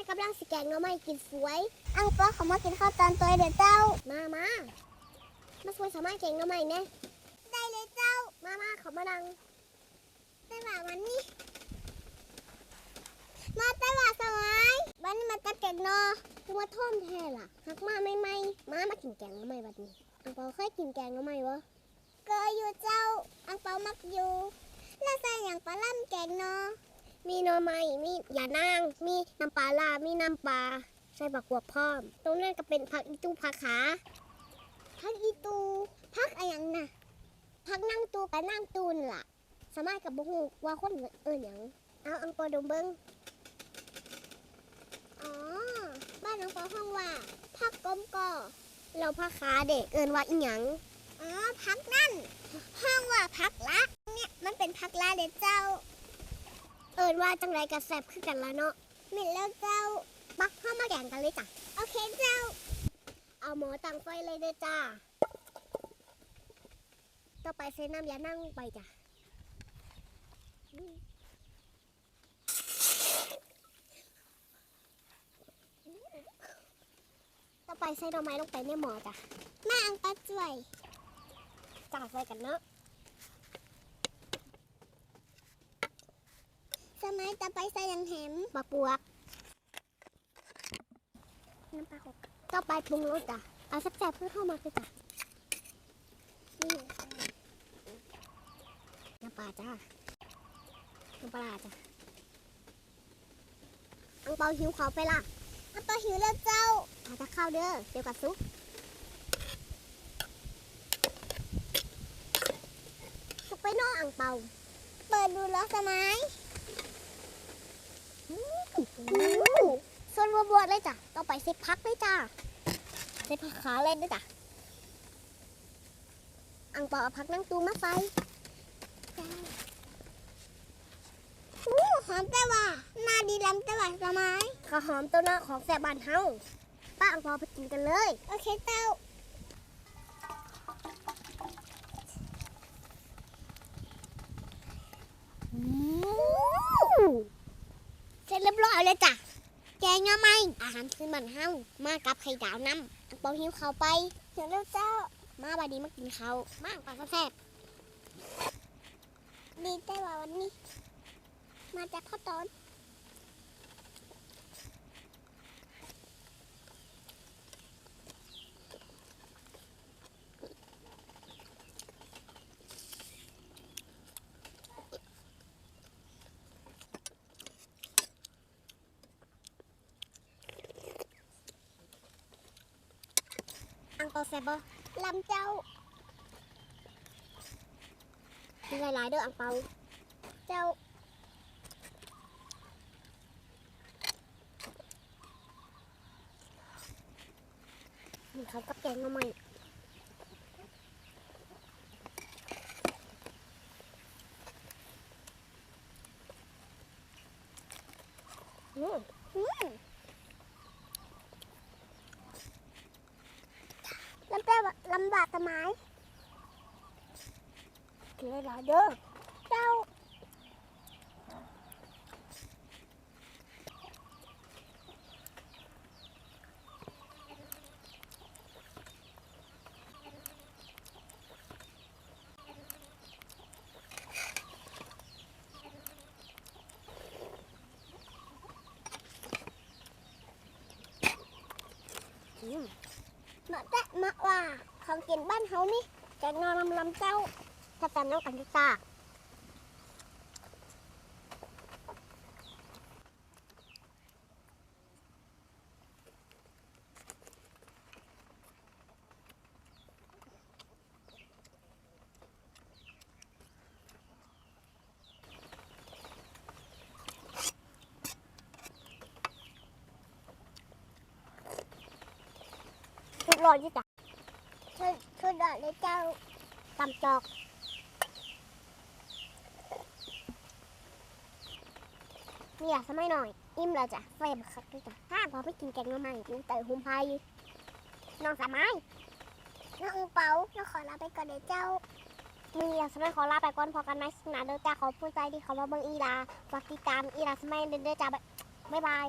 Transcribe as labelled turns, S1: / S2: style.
S1: มัยกำลังสิแกงหน้ำไม้กินสวย
S2: อังเปาเขามากินข้าวตอนตัวเด้อเจ้า
S1: มามามาสวยสามารถแกงหน้ำไม้แน่
S2: ได้เลยเจ้า
S1: มามาเขามาดัง
S2: แต่ว่าวันนี้ มาแต่ว่าสมัยวันนี้มาตัดเก็กเนอ
S1: คือมาท่อมแท้ล่ะหักมาไม่ไม่มามากินแกงหน้ำไม้บัดนี้อังเปาเคยกินแกงหน้ำไม้วะ
S2: ก็อยู่เจ้า อังเปามักอยู่แล้วใส่อย่างปลาล่ำแกงเนอ
S1: มีหน่อไม้มีหยานาง มีน้ำปลาลามีน้ำปลาใส่บักกวบพร้อม ตรงนั้นก็เป็นผักอีตู้ผักขา
S2: พักอีตูพักอะไรอย่างน่ะ
S1: ผักนั่งตูกับนั่งตูนล่ะ สามารถกับบุกว่าคนเอิญหยังเอาอังปาดมเบิ้ง
S2: อ๋อ บ้านอังปาห้องว่าพักกลมก่อ
S1: เราผักขาเด็กเอิญว่าอีหยัง
S2: อ๋อพักนั่นห้องว่าพักละเนี่ยมันเป็นพักละเด้อเจ้า
S1: เอิญว่าจังไรกระแซบคือกันละเนาะ
S2: เหม็นแล้วเจ้า
S1: ปักเข้ามาแกงกันเลยจ้ะ
S2: โอเคเจ้า
S1: เอาหมอตังไฟเลยเด้อจ้า ต่อไปใส่น้ำยานั่งลงไปจ้ะต่อไปใส่ดอกไม้ลงไปในหม้อจ้ะ
S2: แม่อังเปาจ่วย
S1: จ้าใส่กันเนาะ
S2: สมัยจะไปใส่ยังแหม
S1: บักบวก
S2: น้ำปลาหก
S1: ต่อไปปรุงรสจ้ะเอาแซ่บๆเพื่อเข้ามาเลยจ้ะ
S2: นี่
S1: น้ำปลาจ้าน้ำปลาร้าจ้ะอังเปาหิวเขาวไปละ
S2: อังเปาหิวแล้วเจ้า
S1: อาจจะเข้าวเด้อเดี๋ยวกับซุปซุปไปนอกอังเปา
S2: เปิดดูแล้วสมัย
S1: ส่วนบวบเลยจ้ะต่อไปเซ็พักเลยจ้ะเซ็พักขาเล่นด้วยจ้ะอังเปาเอาพักนั่งตูมาใส่
S2: อู้หอมแต่ว่าหน้าดีลำแต่ว่าสมัย
S1: ข้าวหอมตัวหน้าของแซ่บบ้านเฮาป้าอังเปาไปกินกันเลย
S2: โอเคเจ้า
S1: เสร็จเรียบร้อยเลยจ้ะ แกงง่าไหมอาหารพื้นบ้านเฮามากับไข่ดาวน้ำอังเปาหิวเขาไป
S2: เดี๋ยวแล้วเจ้า
S1: มาบาดีมากินเขามาปลาแซ่บ
S2: ดีแต่ว่าวันนี้ มาจากข้อต้น
S1: เปาแซ่บบ่
S2: ลำเจ้า
S1: มีหลายๆเด้ออังเปา
S2: เจ้า
S1: มีเขาวกับแกงมาใหม่อืม
S2: อืมลำแต่ว่าลำบากส มัย
S1: กินายๆเด้อ
S2: เจ้า
S1: อืม
S2: มาแตะมาว่าของกินบ้านเฮานี่
S1: แกงนอนลำลำเจ้าถ้าแต่น้องกันจะตาก รอยยี่จ้ะ
S2: ช่วยช่วยดอดเลยเจ้า
S1: ตำจอกมีอยสมัยหน่อย อิ่มแล้วจ้ะไฟบักคักด้วยจ้ะถ้าพอไปกินแกงมาใหม่กินเตยหุ่มพน้องสามาย
S2: น้องอุเปาน้องขอลาไปก่อนเดี๋ยวเจ้า
S1: มีอยากสมัยขอลาไปก่อนพอกันไหมสนาเด้อจ้าขอบคุณใจที่เขามาเบิ่งอีลาฝากติดตามอีลาสมัยเด้อจ้าบ๊ายบาย